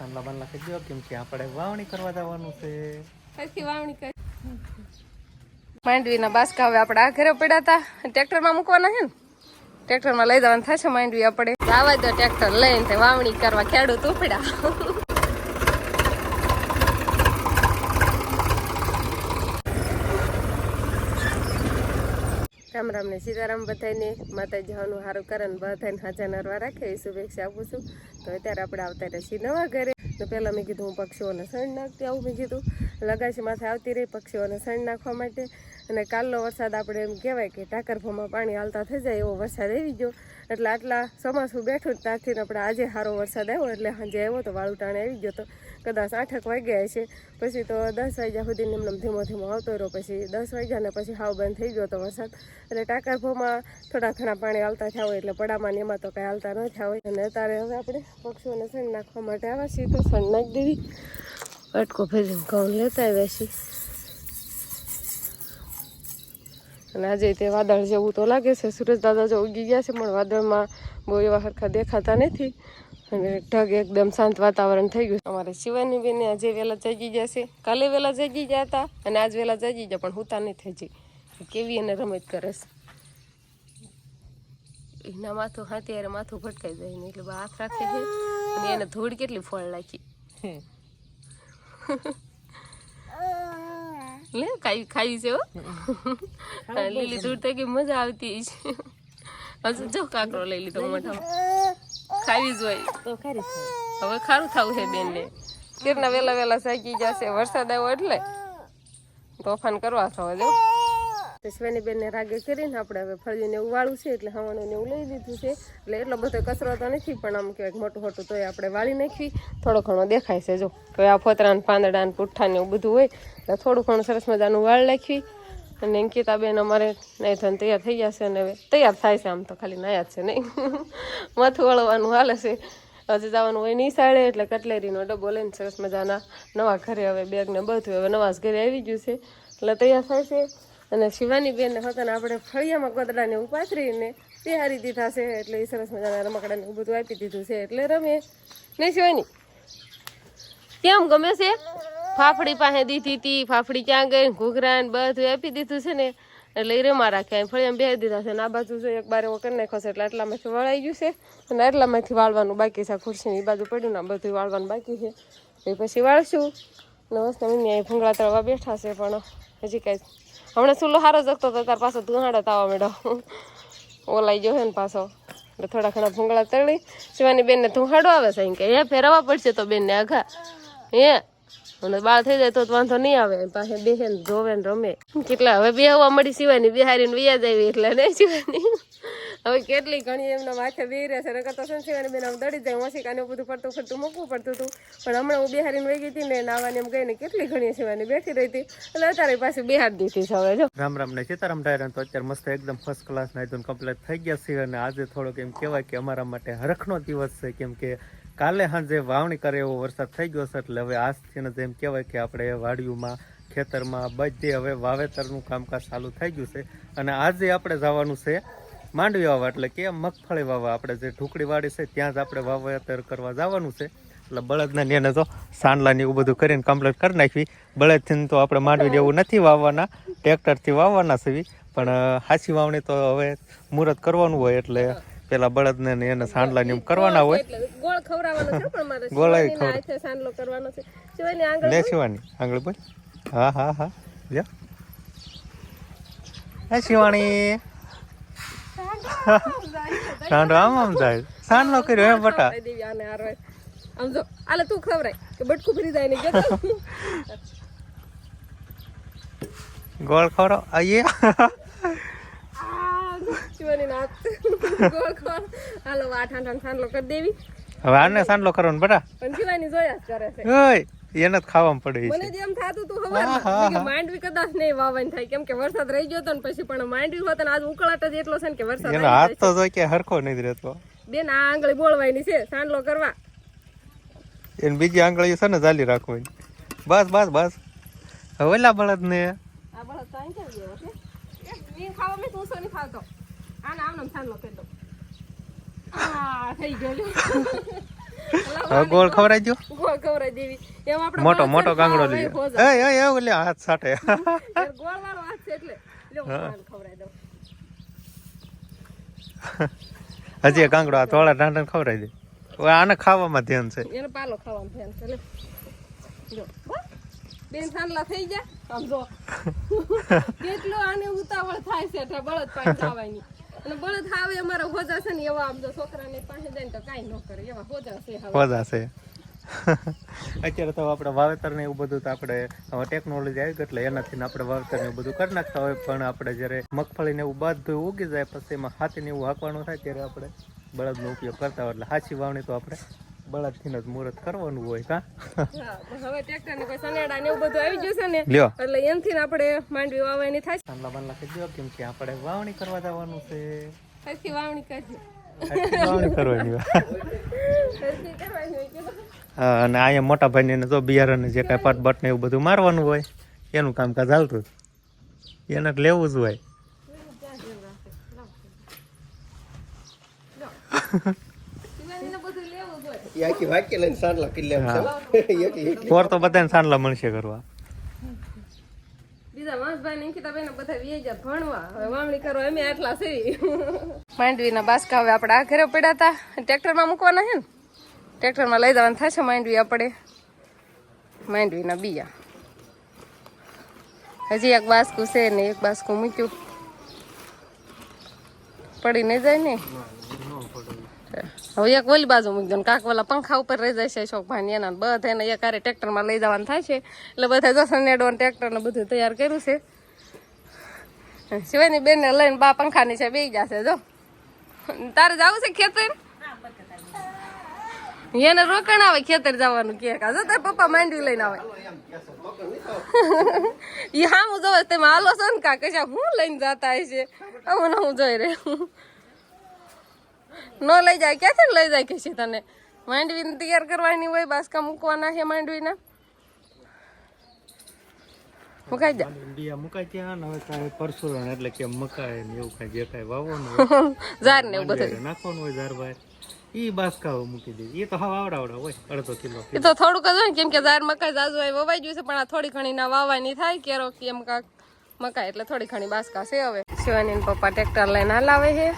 બાંડલા કહી દો કેમ કે આપણે વાવણી કરવા જવાનું છે. પછી વાવણી કરી. માંડવીના બાસકા હવે આપણે આ ઘરે પડ્યા હતા ટ્રેક્ટરમાં મૂકવાના છે ને? ટ્રેક્ટરમાં લઈ જવાનું થશે માંડવી આપણે. આવા દો ટ્રેક્ટર લઈને વાવણી કરવા. ખેડૂત ઉપડ્યા. રામ રામ ને સીતારામ બધાને માતાજી જવાનું સારું કરે ને બધાને હાજા નરવા રાખે એ શુભેચ્છા આપું છું. તો અત્યારે આપણે આવતા રહીએ નવા ઘરે. તો પહેલાં મેં કીધું હું પક્ષીઓને સણ નાખતી આવું મેં કીધું. લગાશી માથે આવતી રહી પક્ષીઓને સણ નાખવા માટે. અને કાલનો વરસાદ આપણે એમ કહેવાય કે ટાકરફોમાં પાણી હાલતા થઈ જાય એવો વરસાદ આવી ગયો. એટલે આટલા ચોમાસું બેઠું જ ત્યાંથી આપણે આજે સારો વરસાદ આવ્યો. એટલે સાંજે આવ્યો તો વાળું ટાણે આવી ગયો તો. કદાચ આઠક વાગ્યા છે. પછી તો દસ વાગ્યા સુધી એમને ધીમો ધીમો આવતો રહ્યો. પછી દસ વાગ્યા ને પછી હાવ બંધ થઈ ગયો તો વરસાદ. એટલે ટાકરફોમાં થોડા ઘણા પાણી હાલતા થયા હોય એટલે પડામાં એમાં તો કાંઈ હાલતા ન થયા હોય. અને અત્યારે હવે આપણે પક્ષીઓને સણ નાખવા માટે આવ્યા છીએ તો સણ નાખી દેવી અટકો ફેરીને ઘઉં લેતા આવ્યા છીએ. અને આજે તે વાદળ જેવું તો લાગે છે. સુરજ દાદા જો ઉગી ગયા છે, પણ વાદળમાં બહુ એવા સરખા દેખાતા નથી. ઢગ એકદમ શાંત વાતાવરણ થઈ ગયું. અમારે શિવાની બેન આજે વહેલા જાગી ગયા છે. કાલે વહેલા જાગી ગયા હતા અને આજ વહેલા જાગી ગયા પણ હુતા નહીં હજી કેવી એને રમત કરે છે. એના માથું હા ત્યારે માથું ભટકાઈ જાય ને એટલે હાથ રાખે છે અને એને ધૂળ કેટલી ફળ નાખી લે ખાઈ ખાઈ છે લીલી ધૂળ તો કે મજા આવતી છે. હજુ જો કાકરો લઈ લીધો મોઢામાં ખાવી જ હોય. તો ખરી હવે ખારું થવું છે બેનને. કિરના વેલા વેલા સાકી જશે વરસાદ આવ્યો એટલે? તોફાન કરવા થવા જો. શિવાની બેનને રાગે કરીને આપણે હવે ફળીને એવું વાળું છે એટલે હવાનું ને એવું લઈ લીધું છે. એટલે એટલો બધો કચરો તો નથી પણ આમ કહેવાય મોટું મોટું તોય આપણે વાળી નાખવી. થોડો ઘણો દેખાય છે જો. તો આ ફોતરા ને પાંદડા ને પુઠ્ઠા ને એવું બધું હોય એટલે થોડું ઘણું સરસ મજાનું વાળ નાખવી. અને અંકિતાબેન અમારે નહીં થઈને તૈયાર થઈ જશે અને હવે તૈયાર થાય છે આમ તો ખાલી નાયા જ છે નહીં. માથું વળવાનું હાલે છે. હજી જવાનું હોય નિશાળે એટલે કટલેરીનો ડબ્બો લઈને સરસ મજાના નવા ઘરે હવે બેગ ને બધું હવે નવા ઘરે આવી ગયું છે. એટલે તૈયાર થાય છે. અને શિવાની બેનને હતા આપણે ફળિયામાં ગોદડાને ઉપાતરીને પાથરીને બિહારી દીધા છે એટલે એ સરસ મજાના રમકડાને બધું આપી દીધું છે એટલે રમે નહીં શિવાની? કેમ ગમે છે? ફાફડી પાસે દીધી હતી ફાફડી ક્યાં ગઈ, ઘૂઘરા ને બધું આપી દીધું છે ને. એટલે એ રમા રાખ્યા ફળી એમ બેસી દીધા છે. ને આ બાજુ જો એક બાર કરી નાખ્યો છે, એટલે આટલામાંથી વળાઈ ગયું છે. અને આટલામાંથી વાળવાનું બાકી છે ખુરશી ખુરશીની એ બાજુ પડ્યું ને બધું વાળવાનું બાકી છે. એ પછી વાળશું. નમસ્તે મસ્ત મમ્મી અહીં ભૂંગળા તળવા બેઠા છે, પણ હજી કાંઈ. હમણાં સુલો સારો જગતો હતો તાર પાછો ધુહાડો તાવા મેડો ઓલાઈ ગયો ને પાછો. એટલે થોડા ઘણા ભૂંગળા તળી. શિવાની બેનને ધુહાડો આવે છે, એમ કે, હે, ફેરવવા પડશે તો બેનને આઘા હે અને બાળ થઈ જાય તો વાંધો નહીં આવે. પાસે બેસે ને રમે. કેટલા, હવે બેહવા મળી સિવાની બિહારી ને વ્યાજ આવી એટલે નહીં સિવાયની. હવે કેટલી ઘણી એમના માથે બે રહે છે. નકર તો શું સિવાની બેન દડી જાય ઓશિકાને એવું બધું ફરતું ફરતું, મૂકવું પડતું હતું. પણ હમણાં હું બિહારીને વહી ગઈ હતી ને નાવાની એમ ગઈને કેટલી ઘણી સિવાની બેઠી રહી હતી. એટલે અત્યારે પાછી બિહાર દીધી છે હવે, જો. રામ રામ ને સીતારામ ડાયરા તો અત્યારે મસ્ત એકદમ ફર્સ્ટ ક્લાસ નાઈ કમ્પ્લીટ થઈ ગયા છે. અને આજે થોડોક એમ કહેવાય કે અમારા માટે હરખનો દિવસ છે. કેમ કે કાલે સાંજે વાવણી કરે એવો વરસાદ થઈ ગયો છે એટલે હવે આજથી જેમ કહેવાય કે આપણે વાડીઓમાં, ખેતરમાં બધે હવે વાવેતરનું કામકાજ ચાલુ થઈ ગયું છે. અને આજે આપણે જવાનું છે માંડવી વાવવા, એટલે કે મગફળી વાવવા. આપણે જે ઢુકડી વાડી છે ત્યાં જ આપણે વાવેતર કરવા જવાનું છે. એટલે બળદના એને તો સાંડલાને એવું બધું કરીને કમ્પ્લીટ કરી નાખવી. બળદથી તો આપણે માંડવી એવું નથી વાવવાના, ટ્રેક્ટરથી વાવવાના છે પણ હાસી વાવણી તો હવે મુહૂર્ત કરવાનું હોય એટલે પેલા બળદને ને એને સાંડલા ને એમ કરવાના હોય. ગોળ ખવડાવવાનો છે પણ મારે સાંડલો કરવાનો છે. શિવાની આંગળ લે શિવાની આંગળી હા હા હા. જા. હે શિવાણી સાંડો આમ આમ જાય. સાંડલો કર્યો એમ બટા. દેવી આને હારો આમ જો આલે તું ખવરાય કે બટકું ફરી જાય ને કે ગોળ શિવાની ગોળ ખોળ હાલો આ ઠાણ ઠાણ સાંડલો કરી દેવી હવે આને સાંડલો કરવાનો બટા. પણ શિવાની જોયા જ કરે છે ઓય એને જ ખાવામાં પડે છે. મને જેમ થાતું તું ખબર કે માંડવી કદાચ નહીં વાવવાની થાય. કેમ કે વરસાદ રહી ગયો તો ને પછી પણ માંડવી હોત ને આજ ઉકળાટ જ એટલો છે ને કે વરસાદ એનો હાથ તો જોઈ કે હરખો નથી રહેતો. બેન આ આંગળી બોળવાની છે. સાંડલો કરવા. એને બીજી આંગળી છે ને ચાલી રાખવાની. બસ બસ બસ. હવે બળદ ને આ બળદ તો અહીં ગયો છે? એ ખાવા મેં તું સોની ખાવતો. આને આમ નામ સાંડલો કરી દો આ થઈ ગયો ગોળ ખવડાવી દો ગોળ ખવડાવી દેવી. એમ આપણે મોટો મોટો કાંગડો લઈ એ એ એ લે હાથ સાટે ગોળ વાળો હાથ છે એટલે. લ્યો, હું. આને હજી કાંગડો આ થોડા ઢાંઢણ ખવડાવી દે. હવે આને ખાવામાં ધ્યાન છે. એને પાલો ખાવાનું ધ્યાન છે લે જો બેન સાંડલા થઈ ગયા? આમ કેટલો આને ઉતાવળ થાય છે એટલે બળદ પાણી જવાની. અને બળદ હાવે અમારા હોજા છે ને એવા આમ જો છોકરાને પાસે જાય ને તો કાંઈ ન કરે, એવા હોજા છે હવે. મજા છે. અત્યારે તો આપણે વાવેતર ને એવું બધું તો આપણે ટેકનોલોજી આવી એટલે એનાથી આપણે વાવેતર ને એવું બધું કરી નાખતા હોય, પણ આપણે જ્યારે મગફળી ને એવું બધું ઉગી જાય, પછી એમાં હાથી ને એવું હાંકવાનું થાય, ત્યારે આપણે બળદનો ઉપયોગ કરતા હોય એટલે હાચી વાવણી તો આપણે બળદથી જ મુહૂર્ત કરવાનું હોય કા હવે ટ્રેક્ટર ને કોઈ સનેડા ને એવું બધું આવી જશે ને એટલે એનથી ને આપણે માંડવી વાવવાની થાય સાંભળા બાંધલા કહી દો કેમ કે આપણે વાવણી કરવા જવાનું છે. પછી વાવણી કરજે. વાવણી કરવાની. હા અને અહીંયા મોટા ભાઈને તો બિયારણ જે કાંઈ પટ બટ ને એવું બધું મારવાનું હોય એનું કામકાજ હાલતું. એને લેવું જ હોય શિવાનીને બધું લેવું જ હોય એ આખી વાક્ય લઈને સાંડલા કરી લે એકલી એકલી પોર તો બધાને સાંડલા મળશે કરવા બીજા વાંસભાઈ ને અંકિતાભાઈ ને બધા વેજા ભણવા. હવે વાવણી કરવા અમે આટલા છે. માંડવીના બાસકા હવે આપણે આ ઘરે પડ્યા હતા ટ્રેક્ટરમાં મૂકવાના છે ને? ટ્રેક્ટરમાં લઈ જવાનું થશે માંડવી આપણે. માંડવીના બીયા. હજી એક બાસકું છે ને એક બાસકું મૂક્યું. પડી નહીં જાય ને? હવે એક ઓલી બાજુ મૂકી દો કાંક ઓલા પંખા ઉપર રહી જાય છે શોકભાઈ એના બધા એક હારે ટ્રેક્ટરમાં લઈ જવાનું થાય છે. એટલે બધા જશે નેડો ને ટ્રેક્ટર ને બધું તૈયાર કર્યું છે. શિવાની બેન ને લઈને બા પંખાની છે બે જશે જો. તારે જવું છે ખેતર? એને રોકણ આવે ખેતર જવાનું કે કાજો તાર પપ્પા માંડવી લઈને આવે. એ હા હું જોવે તમે હાલો છો ને કા. કશા હું લઈને જતા હશે? હમણાં હું જોઈ રહ્યું ન લઈ જાય ક્યાંથી લઈ જાય કે છે તને? માંડવીને તૈયાર કરવાની હોય બાસકા મૂકવાના છે માંડવીના. મુકાઈ દે બિયા મુકાય ત્યાં હવે કાંઈ પરશુરણ એટલે કે મકાય ને એવું કાંઈ જે કાંઈ વાવવાનું ઝાર ને એવું બધું. નાખવાનું હોય ઝારભાઈ ઈ બાસકાઓ મૂકી દે. એ તો હાવ આવડાવડા હોય અડધો કિલો. એ તો થોડુંક જ હોય કેમ કે ઝાર મકાઈ જાજુ હોય વવાઈ ગયું છે પણ આ થોડી ઘણી ના વાવવાની થાય કેરો કે એમ કાક મકાઈ એટલે થોડી ઘણી બાસકા છે હવે. શિવાની પપ્પા ટ્રેક્ટર લઈને હલાવે છે.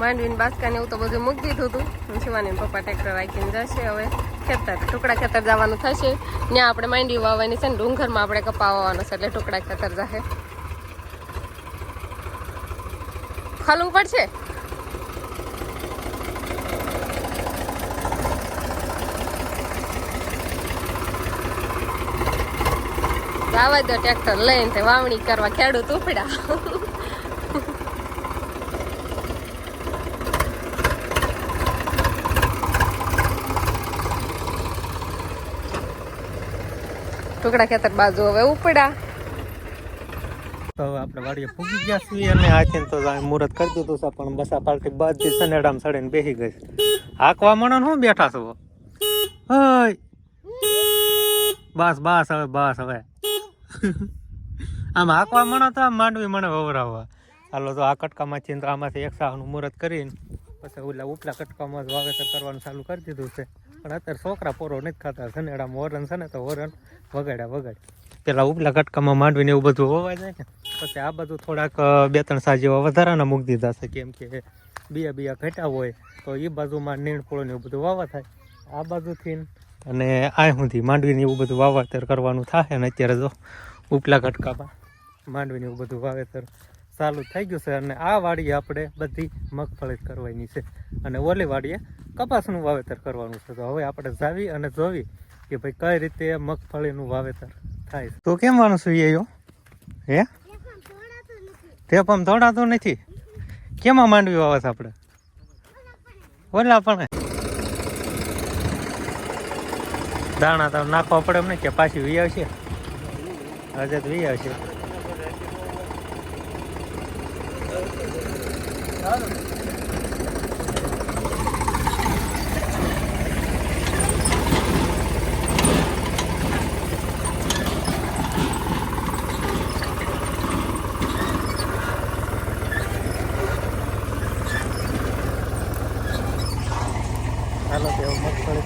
માંડવીને બાસકા ને એવું તો બધું મૂકી દીધું હતું. શિવાની પપ્પા ટ્રેક્ટર રાખીને જશે હવે. ખેતર, ટુકડા ખેતર જવાનું થશે. ત્યાં આપણે માંડવી વાવવાની છે ને, ડુંગરમાં આપણે કપા વાવવાનો છે, એટલે ટુકડા ખેતર જશે ખાલું પડશે? આવા દો ટ્રેક્ટર લઈને વાવણી કરવા ખેડૂત ઉપડ્યા. ટુકડા ખેતર બાજુ હવે ઉપડા. હવે આપણે વાડીએ પૂગી ગયા છીએ અને આથી કરી દીધું છે, પણ બસા આ પાર્ટી બધી સનેડામાં સડીને બેસી ગઈ છે. હાંકવા મણો હું બેઠા છો? હય. બસ બસ હવે બસ હવે. આમ હાંકવા મણો તો આમ માંડવી મને વવરાવવા. હાલો તો આ કટકામાંથી તો આમાંથી એક સાહનું મુહૂર્ત કરીને પછી ઓલા ઉપલા કટકામાં જ વાવેતર કરવાનું ચાલુ કરી દીધું છે. પણ અત્યારે છોકરા પોરો નથી ખાતા. સનેડામાં વરણ છે ને તો હોરણ વગાડ્યા વગાડ. પેલા ઉપલા કટકામાં માંડવીને એવું બધું હોવા જાય ને, પછી આ બધું થોડાક બે ત્રણ સા જેવા વધારાના મૂકી દીધા છે. કેમ કે બીયા બીયા ઘટા હોય તો એ બાજુમાં નીણપોળો ને એવું બધું વાવા થાય. આ બાજુથી ન. અને આ સુધી માંડવીને એવું બધું વાવેતર કરવાનું થાય ને અત્યારે જો ઉપલા કટકામાં માંડવીને એવું બધું વાવેતર. ચાલુ થઈ ગયું છે અને આ વાડીએ આપણે બધી મગફળી કરવાની છે. અને ઓલી વાડીએ કપાસનું વાવેતર કરવાનું છે. તો હવે આપણે જાવી અને જોવી કે ભાઈ કઈ રીતે મગફળીનું વાવેતર થાય છે. તો કેમ માણસ એ હે? તે પણ દોડાતું નથી. કેમાં માંડવી વાવે છે આપણે? ઓલા પણ દાણા તો નાખવા પડે એમ ને કે પાછી વી આવશે. હજે વી આવશે. હાલો તો મગફળી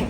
તો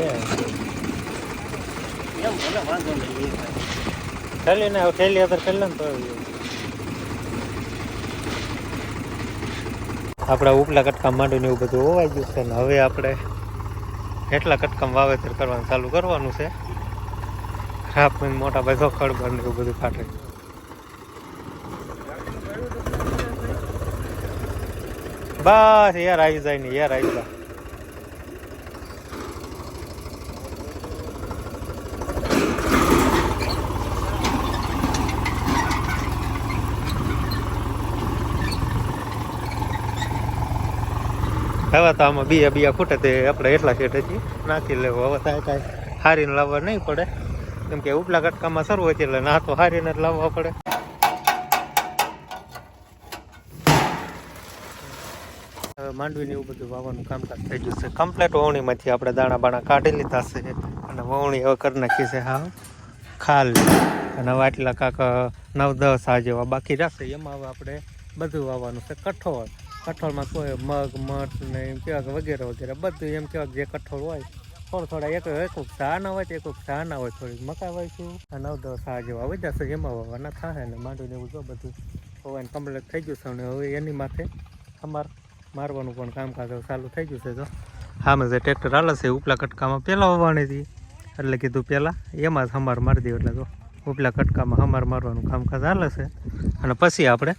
છે. એમ ભલે વાંધો નહીં ઠેલી ને ઠેલી અગર કરી ને તો આપણા ઉપલા કટકા માંડીને એવું બધું હોવાઈ ગયું છે ને હવે આપણે એટલા કટકામાં વાવેતર કરવાનું ચાલુ કરવાનું છે. ખરાબ મોટા ભાઈ ખડબર ને એવું બધું ફાટે બસ યાર આવી જાય ને યાર આવી જાય હવે તો આમાં બીયા બીયા ખૂટે તે આપણે એટલા શેઠે છીએ. નાખી લેવું. હવે થાય કાંઈ હારીને લાવવા નહીં પડે. કેમ કે ઉપલા કટકામાં સરવું હોય એટલે ના તો હારીને જ લાવવા પડે. હવે માંડવીને એવું બધું વાવવાનું કામકાજ થઈ ગયું છે. કમ્પ્લેટ વવણીમાંથી આપણે દાણા બાણા કાઢી લીધા છે. અને વવણી હવે કરી નાખી છે હા. ખાલ. અને હવે આટલા કાંક નવ દસ આ જેવા બાકી રાખશે એમાં હવે આપણે બધું વાવવાનું છે. કઠોળ. કઠોળમાં કોઈ મગ, મઠ ને એમ કેવા કે વગેરે વગેરે, બધું એમ કહેવાય જે કઠોળ હોય, થોડા થોડા એક એક સા ના હોય તો એક સા ના હોય, થોડીક મકા વાવીશું અને નવ દસ સા જેવા વધી જશે, એમાં વાવવાના થાય ને માંડવીને એવું જો બધું હોવાને કમ્પ્લીટ થઈ ગયું છે. અને હવે એની માથે અમાર મારવાનું પણ કામકાજ ચાલુ થઈ ગયું છે તો હા જે ટ્રેક્ટર હાલે છે ઉપલા કટકામાં પહેલાં હોવાની હતી. એટલે કીધું પહેલાં એમાં જ હમાર મારી દઉં એટલે તો ઉપલા કટકામાં હમાર મારવાનું કામકાજ હાલે છે. અને પછી આપણે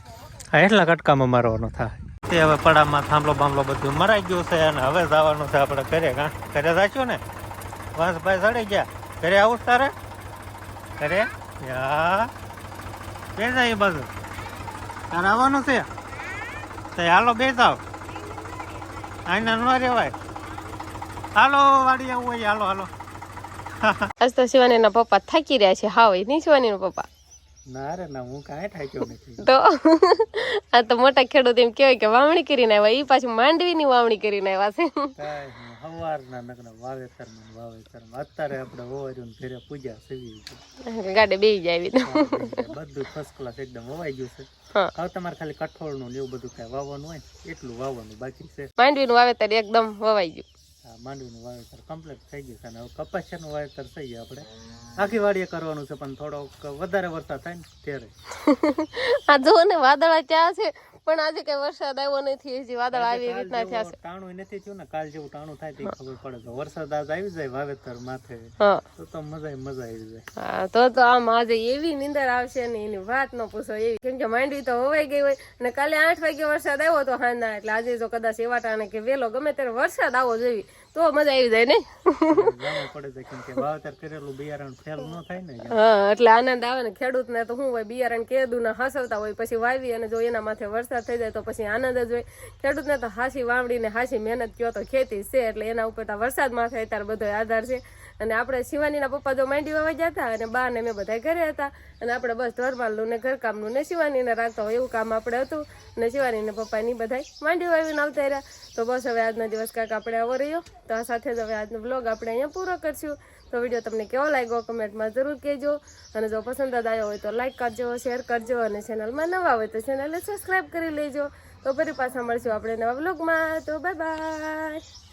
આ એટલા કટકામાં મારવાનો થાય તે હવે પડામાં થાંભલો બાંભલો બધું મરાઈ ગયું છે અને હવે જવાનું છે આપણે ઘરે કાં ઘરે જાચ્યું ને? વાંસભાઈ ચડી ગયા. ઘરે આવું તારે? ઘરે? બે જાય બાજુ. તારે આવવાનું છે? તો હાલો, બે જાવ આના ન રેવાય હાલો વાડી આવું હોય, હાલો હાલો. આજ તો શિવાનીના પપ્પા થાકી રહ્યા છે. હાવ નહીં શિવાની પપ્પા? ના રે ના હું કાંઈ થાક્યો નથી. તો આ તો મોટા ખેડૂત એમ કહેવાય કે વાવણી કરીને આવ્યા એ પાછું માંડવીની વાવણી કરીને આવ્યા છે. સવારના નકરા વાવેતરમાં વાવેતરમાં. અત્યારે આપણે હોવાર્યું ઘરે પૂજા સેવી ગાડે બેસી જાય આવી બધું ફર્સ્ટ ક્લાસ એકદમ વવાઈ ગયું છે. હવે તમારે ખાલી કઠોળનું ને એવું બધું કાંઈ વાવવાનું હોય એટલું વાવવાનું બાકી છે. માંડવીનું વાવેતર એકદમ વવાઈ ગયું. માંડવીનું વાવેતર કમ્પ્લીટ થઈ ગયું છે અને હવે કપાસિયાનું વાવેતર થઈ ગયું આપણે. આખી વાડીએ કરવાનું છે, પણ થોડોક વધારે વરસાદ થાય ને ત્યારે. આ જુઓ ને વાદળા ત્યાં છે? પણ આજે કઈ વરસાદ આવ્યો નથી હજી વાદળ આવી રીતના થયા છે ટાણું નથી થયું ને કાલ જેવું ટાણું થાય તે ખબર પડે તો વરસાદ આજ આવી જાય વાવેતર માથે તો તો મજા મજા આવી જાય. હા તો તો આમ આજે એવી નીંદર આવશે ને એની વાત ન પૂછો એવી કેમ કે માંડવી તો હોવાઈ ગઈ હોય અને કાલે આઠ વાગે વરસાદ આવ્યો તો હા ના એટલે આજે જો કદાચ એવા ટાણે કે વેલો ગમે ત્યારે વરસાદ આવો જોઈએ તો મજા આવી જાય ને? ન ને હા એટલે આનંદ આવે ને ખેડૂતને તો શું હોય બિયારણ કેદું ના હસવતા હોય પછી વાવી અને જો એના માથે વરસાદ થઈ જાય તો પછી આનંદ જ હોય. ખેડૂતને તો હાસી વાવડી ને હાસી મહેનત કયો તો ખેતી છે એટલે એના ઉપર તો વરસાદ માથે અત્યારે બધો આધાર છે. અને આપણે શિવાનીના પપ્પા તો માંડી વાવા હતા અને બા ને મેં બધા ઘરે હતા. અને આપણે બસ ઢોરમાલનું ને ઘરકામનું ને શિવાનીને રાખતા હોય એવું કામ આપણે હતું. અને શિવાનીને પપ્પાની બધા માંડી વાવીને આવતા રહ્યા. તો બસ હવે આજનો દિવસ કાંઈક આપણે આવો રહ્યો. તો આ સાથે જ હવે આજનો બ્લોગ આપણે અહીંયા પૂરો કરશું. તો વીડિયો તમને કેવો લાગ્યો કમેન્ટમાં જરૂર કહેજો. અને જો પસંદ આવ્યો હોય તો લાઈક કરજો શેર કરજો અને ચેનલમાં નવા હોય તો ચેનલને સબસ્ક્રાઈબ કરી લેજો. તો ફરી પાછા મળશું આપણે નવા બ્લોગમાં તો બાય બાય